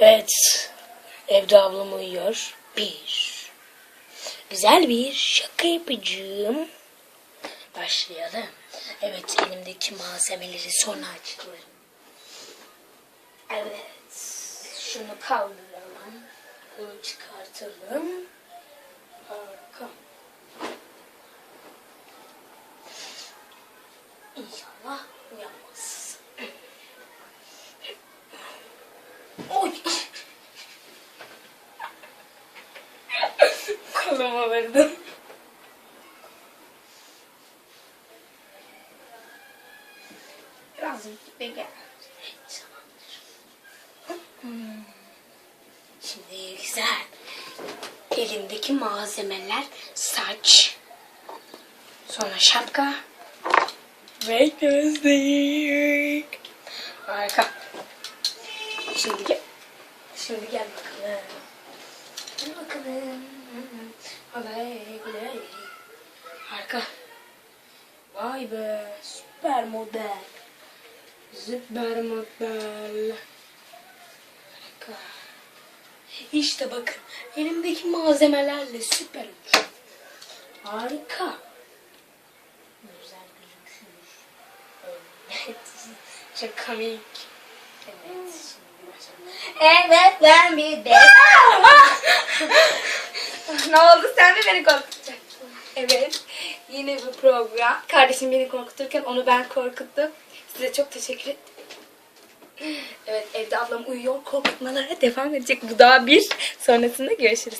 Evet. Evde ablam uyuyor. Bir. Güzel bir şaka yapacağım. Başlayalım. Evet elimdeki malzemeleri sonra açıklarım. Evet. Şunu kaldıralım. Bunu çıkartalım. Harika. Koluma verdim. Birazcık bekle. Hmm. Şimdi güzel. Elimdeki malzemeler saç. Sonra şapka. Ve gözlük. Harika. Şimdi gel. Şimdi gel bakalım. Gel bakalım. Oley, oley. Harika. Vay be. Süper model. Süper model. Harika. İşte bakın. Elimdeki malzemelerle süper olur. Harika. Güzel gözüküyor. Evet. Çok komik. Evet. Evet ben bir de. Beni korkutacaksın? Evet yine bir program. Kardeşim beni korkuturken onu ben korkuttum. Size çok teşekkür ederim. Evet evde ablam uyuyor korkutmalara devam edecek. Bu daha bir. Sonrasında görüşürüz.